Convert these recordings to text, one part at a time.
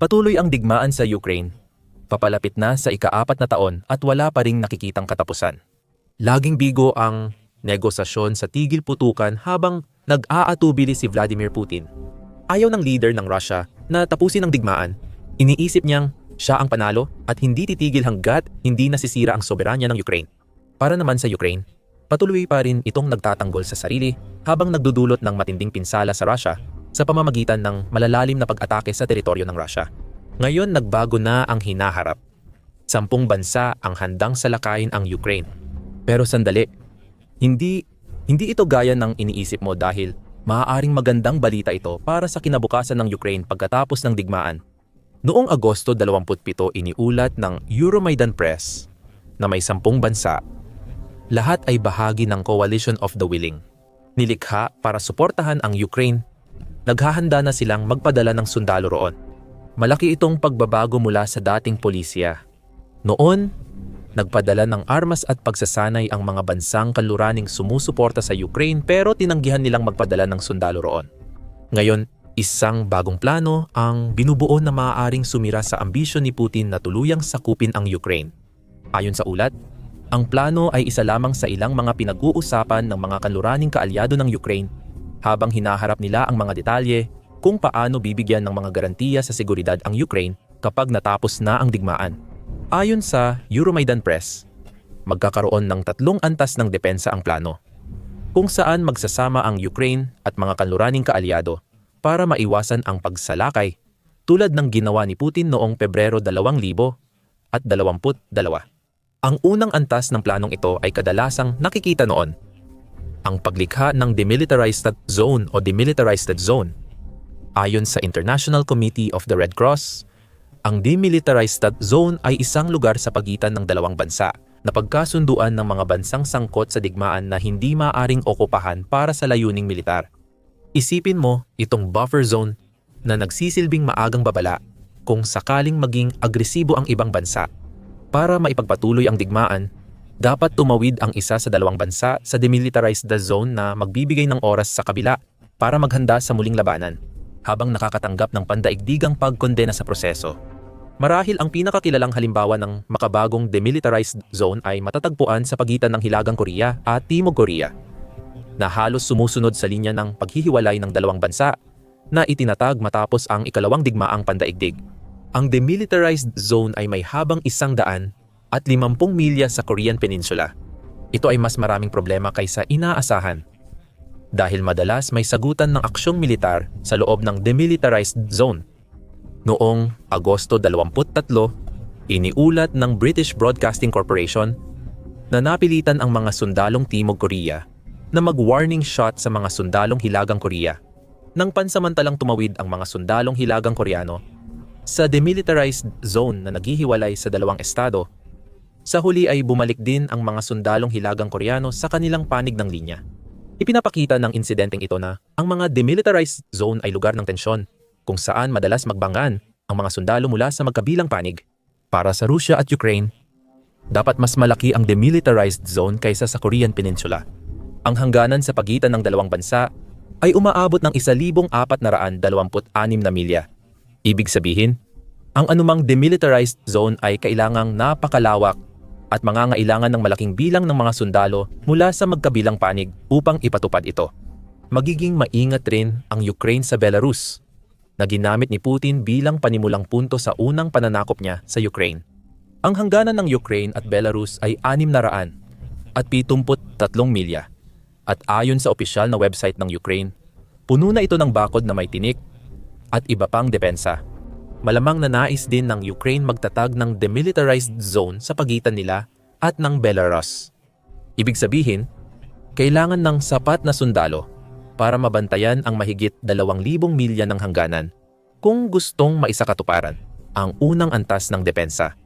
Patuloy ang digmaan sa Ukraine. Papalapit na sa ikaapat na taon at wala pa ring nakikitang katapusan. Laging bigo ang negosasyon sa tigil putukan habang nag-aatubili si Vladimir Putin. Ayaw ng leader ng Russia na tapusin ang digmaan. Iniisip niyang siya ang panalo at hindi titigil hanggat hindi nasisira ang soberanya ng Ukraine. Para naman sa Ukraine, patuloy pa rin itong nagtatanggol sa sarili habang nagdudulot ng matinding pinsala sa Russia sa pamamagitan ng malalalim na pag-atake sa teritoryo ng Russia. Ngayon nagbago na ang hinaharap. Sampung bansa ang handang salakayin ang Ukraine. Pero sandali, hindi hindi ito gaya ng iniisip mo dahil maaaring magandang balita ito para sa kinabukasan ng Ukraine pagkatapos ng digmaan. Noong Agosto 27 iniulat ng Euromaidan Press na may sampung bansa, lahat ay bahagi ng Coalition of the Willing. Nilikha para suportahan ang Ukraine, naghahanda na silang magpadala ng sundalo roon. Malaki itong pagbabago mula sa dating polisya. Noon, nagpadala ng armas at pagsasanay ang mga bansang kaluraning sumusuporta sa Ukraine pero tinanggihan nilang magpadala ng sundalo roon. Ngayon, isang bagong plano ang binubuo na maaaring sumira sa ambisyon ni Putin na tuluyang sakupin ang Ukraine. Ayon sa ulat, ang plano ay isa lamang sa ilang mga pinag-uusapan ng mga kaluraning kaalyado ng Ukraine habang hinaharap nila ang mga detalye kung paano bibigyan ng mga garantiya sa seguridad ang Ukraine kapag natapos na ang digmaan. Ayon sa Euromaidan Press, magkakaroon ng tatlong antas ng depensa ang plano, kung saan magsasama ang Ukraine at mga kanluraning kaalyado para maiwasan ang pagsalakay tulad ng ginawa ni Putin noong Pebrero 2022. Ang unang antas ng planong ito ay kadalasang nakikita noon. Ang paglikha ng Demilitarized Zone o Demilitarized Zone Ayon sa International Committee of the Red Cross, ang demilitarized zone ay isang lugar sa pagitan ng dalawang bansa na pagkasunduan ng mga bansang sangkot sa digmaan na hindi maaring okupahan para sa layuning militar. Isipin mo itong buffer zone na nagsisilbing maagang babala kung sakaling maging agresibo ang ibang bansa. Para maipagpatuloy ang digmaan, dapat tumawid ang isa sa dalawang bansa sa demilitarized zone na magbibigay ng oras sa kabila para maghanda sa muling labanan habang nakakatanggap ng pandaigdigang pagkondena sa proseso. Marahil ang pinakakilalang halimbawa ng makabagong demilitarized zone ay matatagpuan sa pagitan ng Hilagang Korea at Timog Korea, na halos sumusunod sa linya ng paghihiwalay ng dalawang bansa na itinatag matapos ang ikalawang digmaang pandaigdig. Ang demilitarized zone ay may habang isang daan at limampung milya sa Korean Peninsula. Ito ay mas maraming problema kaysa inaasahan dahil madalas may sagutan ng aksyong militar sa loob ng demilitarized zone. Noong Agosto 23, iniulat ng British Broadcasting Corporation na napilitan ang mga sundalong Timog Korea na mag-warning shot sa mga sundalong Hilagang Korea nang pansamantalang tumawid ang mga sundalong Hilagang Koreano sa demilitarized zone na naghihiwalay sa dalawang estado. Sa huli ay bumalik din ang mga sundalong Hilagang Koreano sa kanilang panig ng linya. Ipinapakita ng insidenteng ito na ang mga demilitarized zone ay lugar ng tensyon kung saan madalas magbangan ang mga sundalo mula sa magkabilang panig. Para sa Russia at Ukraine, dapat mas malaki ang demilitarized zone kaysa sa Korean Peninsula. Ang hangganan sa pagitan ng dalawang bansa ay umaabot ng 1,426 na milya. Ibig sabihin, ang anumang demilitarized zone ay kailangang napakalawak at mangangailangan ng malaking bilang ng mga sundalo mula sa magkabilang panig upang ipatupad ito. Magiging maingat rin ang Ukraine sa Belarus na ginamit ni Putin bilang panimulang punto sa unang pananakop niya sa Ukraine. Ang hangganan ng Ukraine at Belarus ay 600 at 73 milya. At ayon sa opisyal na website ng Ukraine, puno na ito ng bakod na may tinik at iba pang depensa. Malamang na nais din ng Ukraine magtatag ng demilitarized zone sa pagitan nila at ng Belarus. Ibig sabihin, kailangan ng sapat na sundalo para mabantayan ang mahigit 2,000 milya ng hangganan kung gustong maisakatuparan ang unang antas ng depensa.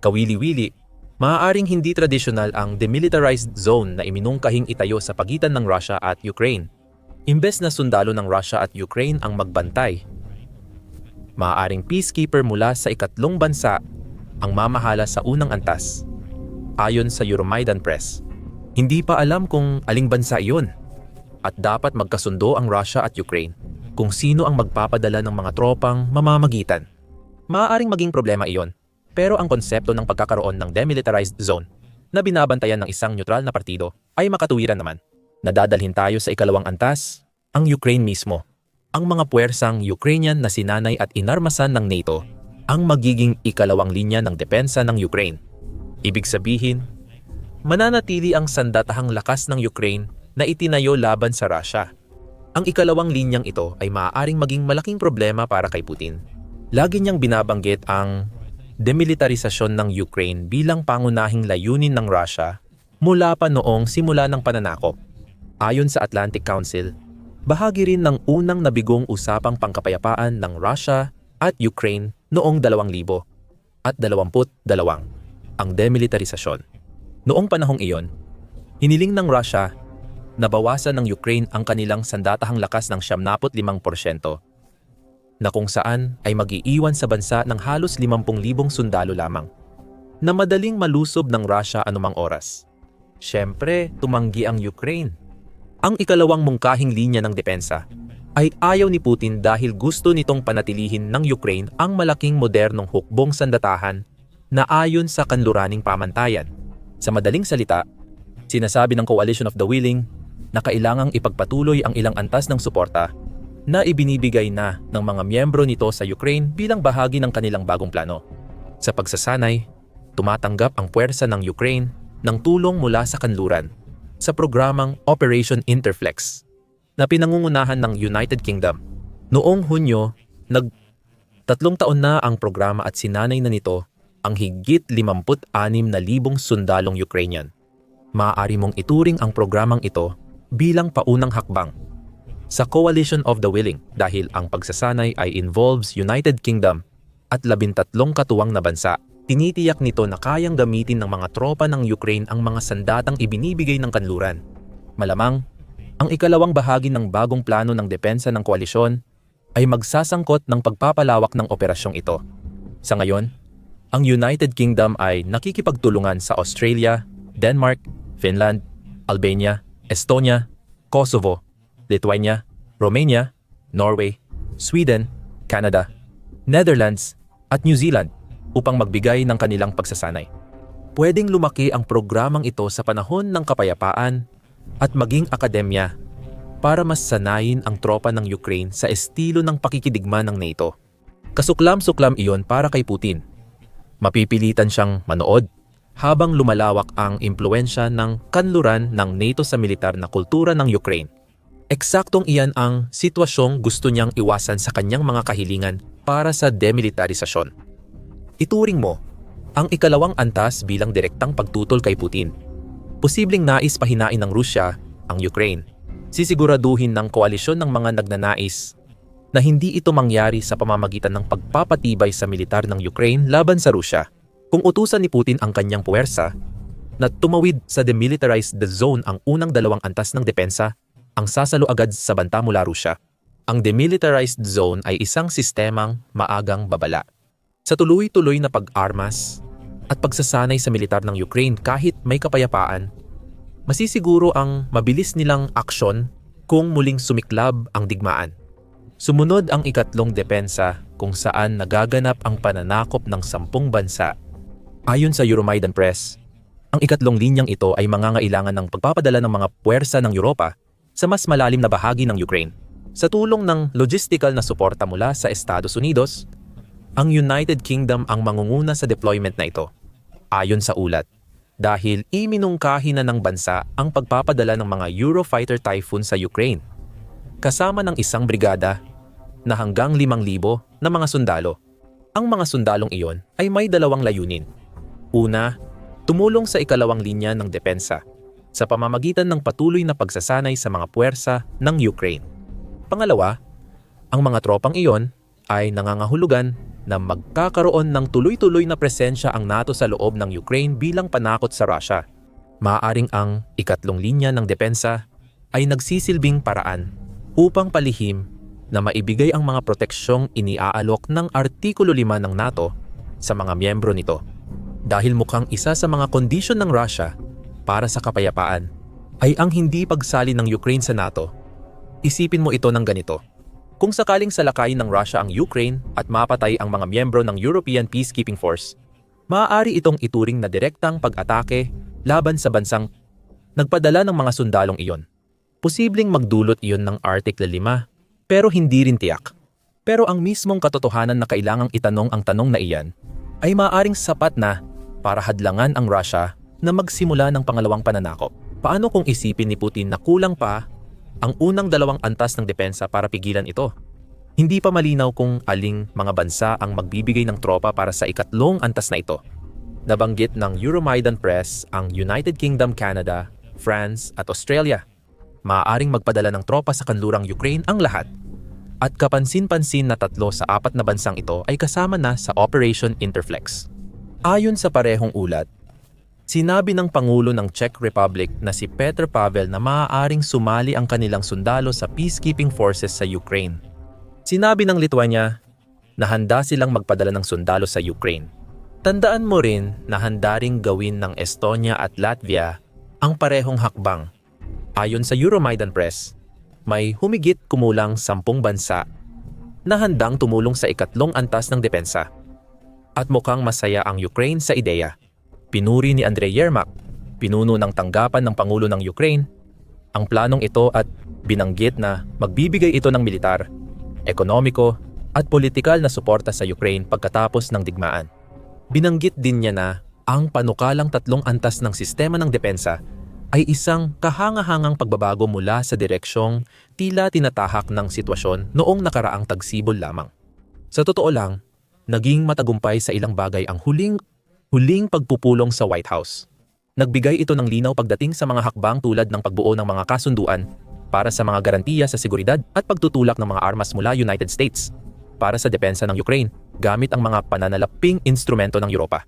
Kawili-wili, maaaring hindi tradisyonal ang demilitarized zone na iminungkahing itayo sa pagitan ng Russia at Ukraine. Imbes na sundalo ng Russia at Ukraine ang magbantay maaaring peacekeeper mula sa ikatlong bansa ang mamahala sa unang antas. Ayon sa Euromaidan Press, hindi pa alam kung aling bansa iyon at dapat magkasundo ang Russia at Ukraine kung sino ang magpapadala ng mga tropang mamamagitan. Maaaring maging problema iyon, pero ang konsepto ng pagkakaroon ng demilitarized zone na binabantayan ng isang neutral na partido ay makatuwiran naman. Nadadalhin tayo sa ikalawang antas, ang Ukraine mismo. Ang mga puwersang Ukrainian na sinanay at inarmasan ng NATO ang magiging ikalawang linya ng depensa ng Ukraine. Ibig sabihin, mananatili ang sandatahang lakas ng Ukraine na itinayo laban sa Russia. Ang ikalawang linyang ito ay maaaring maging malaking problema para kay Putin. Lagi niyang binabanggit ang demilitarisasyon ng Ukraine bilang pangunahing layunin ng Russia mula pa noong simula ng pananakop. Ayon sa Atlantic Council, bahagi rin ng unang nabigong usapang pangkapayapaan ng Russia at Ukraine noong 2000 at 22 ang demilitarisasyon. Noong panahong iyon, hiniling ng Russia na bawasan ng Ukraine ang kanilang sandatahang lakas ng 75% na kung saan ay mag-iiwan sa bansa ng halos 50,000 sundalo lamang na madaling malusob ng Russia anumang oras. Siyempre, tumanggi ang Ukraine. Ang ikalawang mungkahing linya ng depensa ay ayaw ni Putin dahil gusto nitong panatilihin ng Ukraine ang malaking modernong hukbong sandatahan na ayon sa kanluraning pamantayan. Sa madaling salita, sinasabi ng Coalition of the Willing na kailangang ipagpatuloy ang ilang antas ng suporta na ibinibigay na ng mga miyembro nito sa Ukraine bilang bahagi ng kanilang bagong plano. Sa pagsasanay, tumatanggap ang puwersa ng Ukraine ng tulong mula sa kanluran sa programang Operation Interflex na pinangungunahan ng United Kingdom. Noong Hunyo, nag tatlong taon na ang programa at sinanay na nito ang higit 56 na libong sundalong Ukrainian. Maaari mong ituring ang programang ito bilang paunang hakbang sa Coalition of the Willing dahil ang pagsasanay ay involves United Kingdom at labintatlong katuwang na bansa. Tinitiyak nito na kayang gamitin ng mga tropa ng Ukraine ang mga sandatang ibinibigay ng kanluran. Malamang, ang ikalawang bahagi ng bagong plano ng depensa ng koalisyon ay magsasangkot ng pagpapalawak ng operasyong ito. Sa ngayon, ang United Kingdom ay nakikipagtulungan sa Australia, Denmark, Finland, Albania, Estonia, Kosovo, Lithuania, Romania, Norway, Sweden, Canada, Netherlands at New Zealand upang magbigay ng kanilang pagsasanay. Pwedeng lumaki ang programang ito sa panahon ng kapayapaan at maging akademya para mas sanayin ang tropa ng Ukraine sa estilo ng pakikidigma ng NATO. Kasuklam-suklam iyon para kay Putin. Mapipilitan siyang manood habang lumalawak ang impluensya ng kanluran ng NATO sa militar na kultura ng Ukraine. Eksaktong iyan ang sitwasyong gusto niyang iwasan sa kanyang mga kahilingan para sa demilitarisasyon. Ituring mo ang ikalawang antas bilang direktang pagtutol kay Putin. Posibleng nais pahinain ng Rusya ang Ukraine. Sisiguraduhin ng koalisyon ng mga nagnanais na hindi ito mangyari sa pamamagitan ng pagpapatibay sa militar ng Ukraine laban sa Rusya. Kung utusan ni Putin ang kanyang puwersa na tumawid sa demilitarized zone ang unang dalawang antas ng depensa, ang sasalo agad sa banta mula Rusya. Ang demilitarized zone ay isang sistemang maagang babala. Sa tuloy-tuloy na pag-armas at pagsasanay sa militar ng Ukraine kahit may kapayapaan, masisiguro ang mabilis nilang aksyon kung muling sumiklab ang digmaan. Sumunod ang ikatlong depensa kung saan nagaganap ang pananakop ng sampung bansa. Ayon sa Euromaidan Press, ang ikatlong linyang ito ay mangangailangan ng pagpapadala ng mga puwersa ng Europa sa mas malalim na bahagi ng Ukraine. Sa tulong ng logistical na suporta mula sa Estados Unidos, ang United Kingdom ang mangunguna sa deployment na ito. Ayon sa ulat, dahil iminungkahi na ng bansa ang pagpapadala ng mga Eurofighter Typhoon sa Ukraine, kasama ng isang brigada na hanggang 5,000 na mga sundalo. Ang mga sundalong iyon ay may dalawang layunin. Una, tumulong sa ikalawang linya ng depensa sa pamamagitan ng patuloy na pagsasanay sa mga puwersa ng Ukraine. Pangalawa, ang mga tropang iyon ay nangangahulugan na magkakaroon ng tuloy-tuloy na presensya ang NATO sa loob ng Ukraine bilang panakot sa Russia. Maaring ang ikatlong linya ng depensa ay nagsisilbing paraan upang palihim na maibigay ang mga proteksyong iniaalok ng Artikulo 5 ng NATO sa mga miyembro nito. Dahil mukhang isa sa mga kondisyon ng Russia para sa kapayapaan ay ang hindi pagsali ng Ukraine sa NATO. Isipin mo ito ng ganito. Kung sakaling salakayin ng Russia ang Ukraine at mapatay ang mga miyembro ng European Peacekeeping Force, maaari itong ituring na direktang pag-atake laban sa bansang nagpadala ng mga sundalong iyon. Posibleng magdulot iyon ng Article 5, pero hindi rin tiyak. Pero ang mismong katotohanan na kailangang itanong ang tanong na iyan ay maaaring sapat na para hadlangan ang Russia na magsimula ng pangalawang pananakop. Paano kung isipin ni Putin na kulang pa ang unang dalawang antas ng depensa para pigilan ito? Hindi pa malinaw kung aling mga bansa ang magbibigay ng tropa para sa ikatlong antas na ito. Nabanggit ng Euromaidan Press ang United Kingdom, Canada, France at Australia. Maaaring magpadala ng tropa sa kanlurang Ukraine ang lahat at kapansin-pansin na tatlo sa apat na bansang ito ay kasama na sa Operation Interflex. Ayon sa parehong ulat, sinabi ng Pangulo ng Czech Republic na si Petr Pavel na maaaring sumali ang kanilang sundalo sa peacekeeping forces sa Ukraine. Sinabi ng Lithuania na handa silang magpadala ng sundalo sa Ukraine. Tandaan mo rin na handa ring gawin ng Estonia at Latvia ang parehong hakbang. Ayon sa Euromaidan Press, may humigit kumulang sampung bansa na handang tumulong sa ikatlong antas ng depensa. At mukhang masaya ang Ukraine sa ideya. Pinuri ni Andrei Yermak, pinuno ng tanggapan ng Pangulo ng Ukraine, ang planong ito at binanggit na magbibigay ito ng militar, ekonomiko at politikal na suporta sa Ukraine pagkatapos ng digmaan. Binanggit din niya na ang panukalang tatlong antas ng sistema ng depensa ay isang kahangahangang pagbabago mula sa direksyong tila tinatahak ng sitwasyon noong nakaraang tagsibol lamang. Sa totoo lang, naging matagumpay sa ilang bagay ang huling huling pagpupulong sa White House. Nagbigay ito ng linaw pagdating sa mga hakbang tulad ng pagbuo ng mga kasunduan para sa mga garantiya sa seguridad at pagtutulak ng mga armas mula United States para sa depensa ng Ukraine gamit ang mga pananalaping instrumento ng Europa.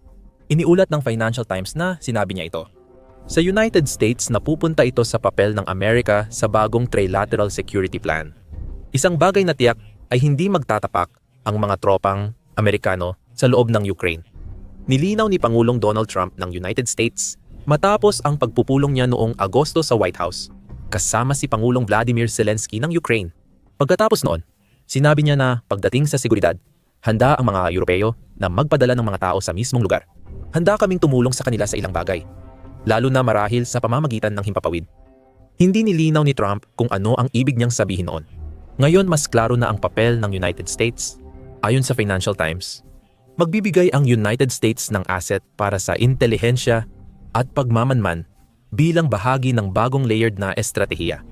Iniulat ng Financial Times na sinabi niya ito. Sa United States, napupunta ito sa papel ng Amerika sa bagong Trilateral Security Plan. Isang bagay na tiyak ay hindi magtatapak ang mga tropang Amerikano sa loob ng Ukraine. Nilinaw ni Pangulong Donald Trump ng United States matapos ang pagpupulong niya noong Agosto sa White House kasama si Pangulong Vladimir Zelensky ng Ukraine. Pagkatapos noon, sinabi niya na pagdating sa seguridad, handa ang mga Europeo na magpadala ng mga tao sa mismong lugar. Handa kaming tumulong sa kanila sa ilang bagay lalo na marahil sa pamamagitan ng himpapawid. Hindi nilinaw ni Trump kung ano ang ibig niyang sabihin noon. Ngayon mas klaro na ang papel ng United States. Ayon sa Financial Times, magbibigay ang United States ng asset para sa intelihensya at pagmamanman bilang bahagi ng bagong layered na estratehiya.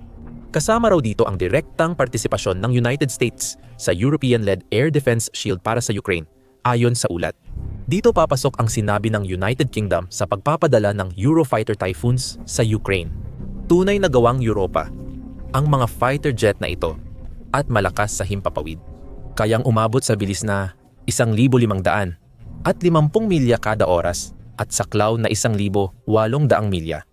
Kasama raw dito ang direktang partisipasyon ng United States sa European-led Air Defense Shield para sa Ukraine, ayon sa ulat. Dito papasok ang sinabi ng United Kingdom sa pagpapadala ng Eurofighter Typhoons sa Ukraine. Tunay na gawang Europa ang mga fighter jet na ito at malakas sa himpapawid. Kayang umabot sa bilis na 1,500 at 50 milya kada oras at saklaw na 1,800 milya.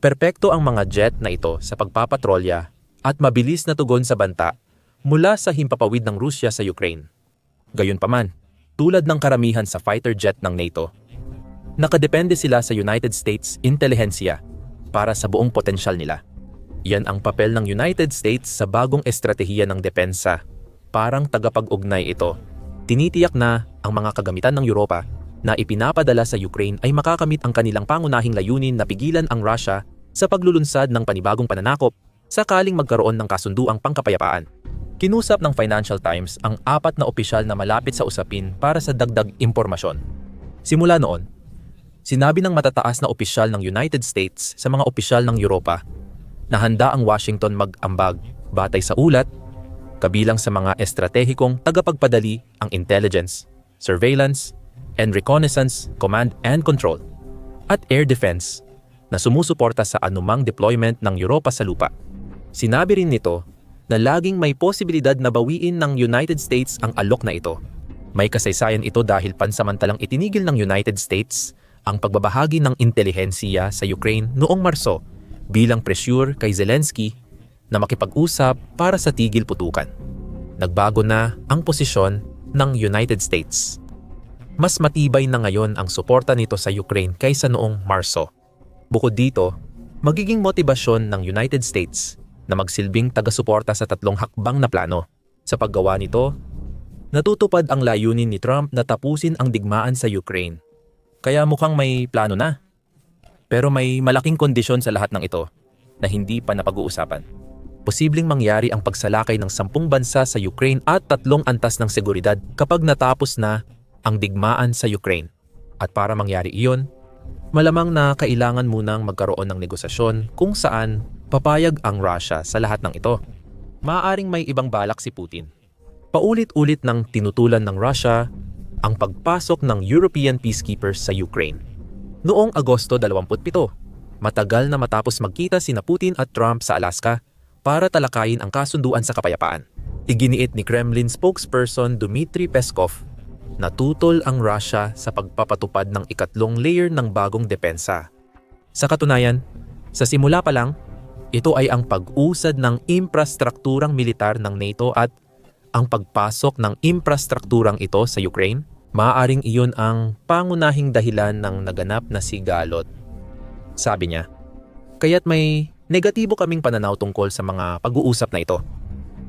Perpekto ang mga jet na ito sa pagpapatrolya at mabilis na tugon sa banta mula sa himpapawid ng Rusya sa Ukraine. Gayunpaman, tulad ng karamihan sa fighter jet ng NATO. Nakadepende sila sa United States intelihensya para sa buong potensyal nila. Yan ang papel ng United States sa bagong estratehiya ng depensa. Parang tagapag-ugnay ito. Tinitiyak na ang mga kagamitan ng Europa na ipinapadala sa Ukraine ay makakamit ang kanilang pangunahing layunin na pigilan ang Russia sa paglulunsad ng panibagong pananakop sakaling magkaroon ng kasunduang pangkapayapaan. Kinusap ng Financial Times ang apat na opisyal na malapit sa usapin para sa dagdag impormasyon. Simula noon, sinabi ng matataas na opisyal ng United States sa mga opisyal ng Europa na handa ang Washington mag-ambag batay sa ulat, kabilang sa mga estratehikong tagapagpadali ang intelligence, surveillance, and reconnaissance, command and control, at air defense na sumusuporta sa anumang deployment ng Europa sa lupa. Sinabi rin nito na laging may posibilidad na bawiin ng United States ang alok na ito. May kasaysayan ito dahil pansamantalang itinigil ng United States ang pagbabahagi ng intelihensiya sa Ukraine noong Marso bilang presyur kay Zelensky na makipag-usap para sa tigil putukan. Nagbago na ang posisyon ng United States. Mas matibay na ngayon ang suporta nito sa Ukraine kaysa noong Marso. Bukod dito, magiging motibasyon ng United States na magsilbing taga-suporta sa tatlong hakbang na plano. Sa paggawa nito, natutupad ang layunin ni Trump na tapusin ang digmaan sa Ukraine. Kaya mukhang may plano na. Pero may malaking kondisyon sa lahat ng ito na hindi pa napag-uusapan. Posibleng mangyari ang pagsalakay ng sampung bansa sa Ukraine at tatlong antas ng seguridad kapag natapos na ang digmaan sa Ukraine. At para mangyari iyon, malamang na kailangan munang magkaroon ng negosasyon kung saan papayag ang Russia sa lahat ng ito. Maaring may ibang balak si Putin. Paulit-ulit nang tinutulan ng Russia ang pagpasok ng European peacekeepers sa Ukraine. Noong Agosto 27, matagal na matapos magkita sina Putin at Trump sa Alaska para talakayin ang kasunduan sa kapayapaan. Iginiit ni Kremlin spokesperson Dmitry Peskov na tutol ang Russia sa pagpapatupad ng ikatlong layer ng bagong depensa. Sa katunayan, sa simula pa lang, ito ay ang pag-usad ng infrastrukturang militar ng NATO at ang pagpasok ng infrastrukturang ito sa Ukraine, maaaring iyon ang pangunahing dahilan ng naganap na sigalot. Sabi niya, kaya't may negatibo kaming pananaw tungkol sa mga pag-uusap na ito.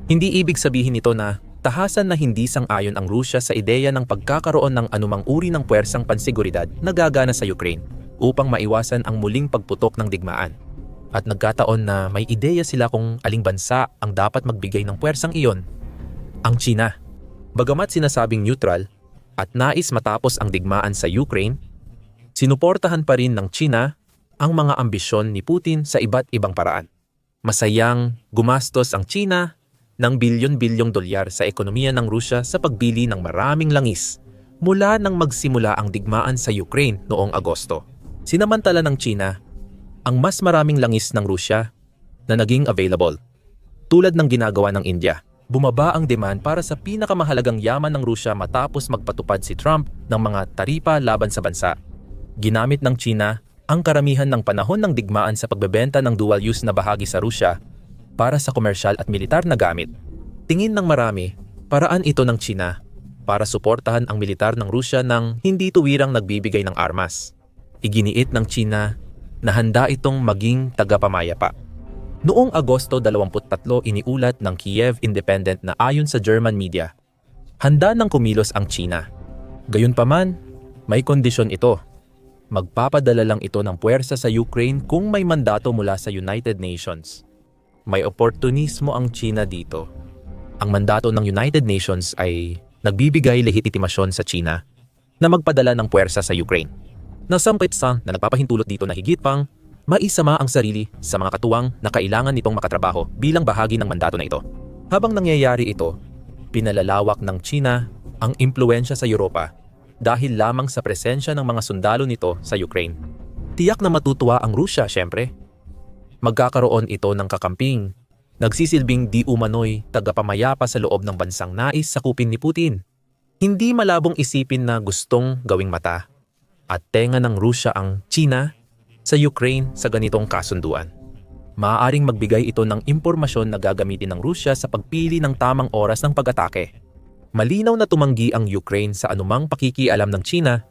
Hindi ibig sabihin nito na tahasan na hindi sang-ayon ang Rusya sa ideya ng pagkakaroon ng anumang uri ng puwersang pansiguridad na gagana sa Ukraine upang maiwasan ang muling pagputok ng digmaan. At nagkataon na may ideya sila kung aling bansa ang dapat magbigay ng puwersang iyon. Ang China. Bagamat sinasabing neutral at nais matapos ang digmaan sa Ukraine, sinuportahan pa rin ng China ang mga ambisyon ni Putin sa iba't ibang paraan. Masayang gumastos ang China ng bilyon-bilyong dolyar sa ekonomiya ng Rusya sa pagbili ng maraming langis mula nang magsimula ang digmaan sa Ukraine noong Agosto. Sinamantala ng China ang mas maraming langis ng Rusya na naging available. Tulad ng ginagawa ng India, bumaba ang demand para sa pinakamahalagang yaman ng Rusya matapos magpatupad si Trump ng mga taripa laban sa bansa. Ginamit ng China ang karamihan ng panahon ng digmaan sa pagbebenta ng dual-use na bahagi sa Rusya para sa komersyal at militar na gamit. Tingin ng marami, paraan ito ng China para suportahan ang militar ng Rusya ng hindi tuwirang nagbibigay ng armas. Iginiit ng China na handa itong maging tagapamayapa. Noong Agosto 23 iniulat ng Kiev Independent na ayon sa German media, handa nang kumilos ang China. Gayunpaman, may kondisyon ito. Magpapadala lang ito ng puwersa sa Ukraine kung may mandato mula sa United Nations. May oportunismo ang China dito. Ang mandato ng United Nations ay nagbibigay legitimasyon sa China na magpadala ng puwersa sa Ukraine na sampitsa na nagpapahintulot dito na higit pang maisama ang sarili sa mga katuwang na kailangan nitong makatrabaho bilang bahagi ng mandato na ito. Habang nangyayari ito, pinalalawak ng China ang impluensya sa Europa dahil lamang sa presensya ng mga sundalo nito sa Ukraine. Tiyak na matutuwa ang Rusya, syempre. Magkakaroon ito ng kakamping, nagsisilbing di umano'y tagapamayapa sa loob ng bansang nais sakupin ni Putin. Hindi malabong isipin na gustong gawing mata at tenga ng Rusya ang China sa Ukraine sa ganitong kasunduan. Maaaring magbigay ito ng impormasyon na gagamitin ng Rusya sa pagpili ng tamang oras ng pag-atake. Malinaw na tumanggi ang Ukraine sa anumang pakikialam ng China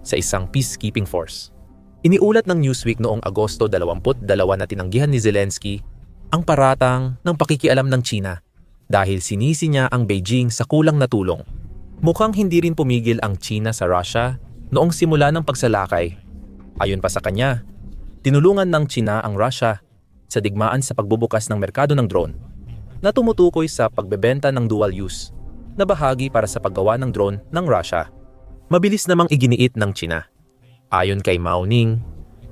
sa isang peacekeeping force. Iniulat ng Newsweek noong Agosto 22 na tinanggihan ni Zelensky ang paratang ng pakikialam ng China dahil sinisi niya ang Beijing sa kulang na tulong. Mukhang hindi rin pumigil ang China sa Russia Noong simula ng pagsalakay, ayon pa sa kanya, tinulungan ng China ang Russia sa digmaan sa pagbubukas ng merkado ng drone na tumutukoy sa pagbebenta ng dual use na bahagi para sa paggawa ng drone ng Russia. Mabilis namang iginiit ng China. Ayon kay Mao Ning,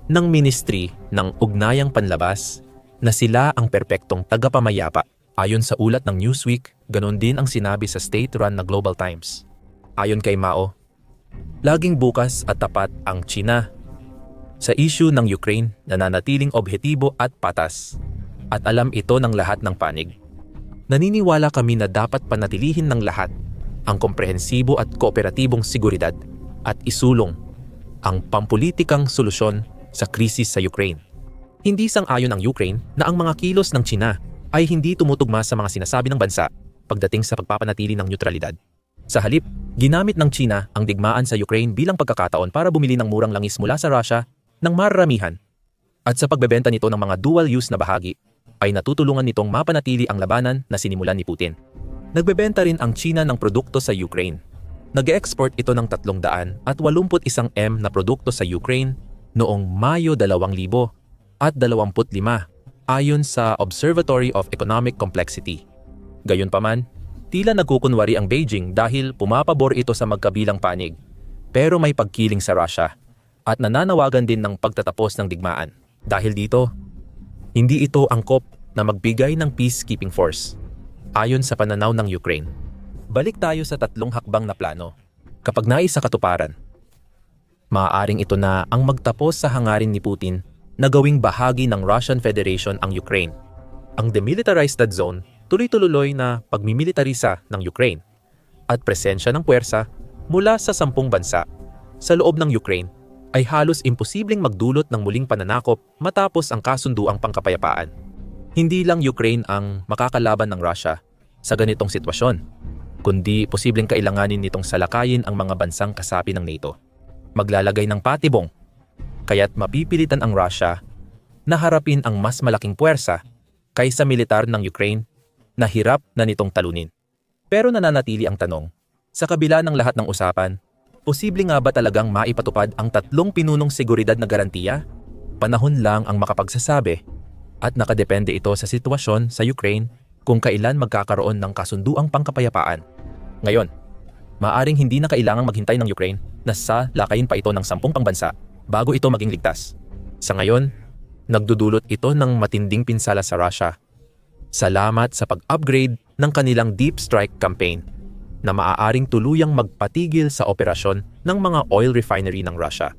ng Ministry ng Ugnayang Panlabas na sila ang perpektong tagapamayapa. Ayon sa ulat ng Newsweek, ganon din ang sinabi sa state-run na Global Times. Ayon kay Mao, Laging bukas at tapat ang China sa issue ng Ukraine na nanatiling objektibo at patas at alam ito ng lahat ng panig. Naniniwala kami na dapat panatilihin ng lahat ang komprehensibo at kooperatibong seguridad at isulong ang pampulitikang solusyon sa krisis sa Ukraine. Hindi sang-ayon ang Ukraine na ang mga kilos ng China ay hindi tumutugma sa mga sinasabi ng bansa pagdating sa pagpapanatili ng neutralidad. Sa halip, ginamit ng China ang digmaan sa Ukraine bilang pagkakataon para bumili ng murang langis mula sa Russia ng maramihan. At sa pagbebenta nito ng mga dual-use na bahagi, ay natutulungan nitong mapanatili ang labanan na sinimulan ni Putin. Nagbebenta rin ang China ng produkto sa Ukraine. Nag-export ito ng 300 at 81 M na produkto sa Ukraine noong Mayo 2000 at 25 ayon sa Observatory of Economic Complexity. Gayunpaman, tila nagkukunwari ang Beijing dahil pumapabor ito sa magkabilang panig pero may pagkiling sa Russia at nananawagan din ng pagtatapos ng digmaan. Dahil dito, hindi ito angkop na magbigay ng peacekeeping force ayon sa pananaw ng Ukraine. Balik tayo sa tatlong hakbang na plano. Kapag nais sa katuparan, maaaring ito na ang magtapos sa hangarin ni Putin na gawing bahagi ng Russian Federation ang Ukraine. Ang demilitarized zone tuloy-tuloy na pagmimilitarisa ng Ukraine at presensya ng puwersa mula sa sampung bansa sa loob ng Ukraine ay halos imposibleng magdulot ng muling pananakop matapos ang kasunduang pangkapayapaan. Hindi lang Ukraine ang makakalaban ng Russia sa ganitong sitwasyon, kundi posibleng kailanganin nitong salakayin ang mga bansang kasapi ng NATO. Maglalagay ng patibong, kaya't mapipilitan ang Russia na harapin ang mas malaking puwersa kaysa militar ng Ukraine na hirap na nitong talunin. Pero nananatili ang tanong, sa kabila ng lahat ng usapan, posible nga ba talagang maipatupad ang tatlong pinunong seguridad na garantiya? Panahon lang ang makapagsasabi at nakadepende ito sa sitwasyon sa Ukraine kung kailan magkakaroon ng kasunduang pangkapayapaan. Ngayon, maaring hindi na kailangang maghintay ng Ukraine na sa pa ito ng sampung pangbansa bago ito maging ligtas. Sa ngayon, nagdudulot ito ng matinding pinsala sa Russia. Salamat sa pag-upgrade ng kanilang deep strike campaign na maaaring tuluyang magpatigil sa operasyon ng mga oil refinery ng Russia.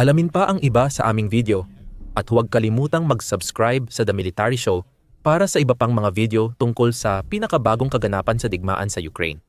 Alamin pa ang iba sa aming video at huwag kalimutang mag-subscribe sa The Military Show para sa iba pang mga video tungkol sa pinakabagong kaganapan sa digmaan sa Ukraine.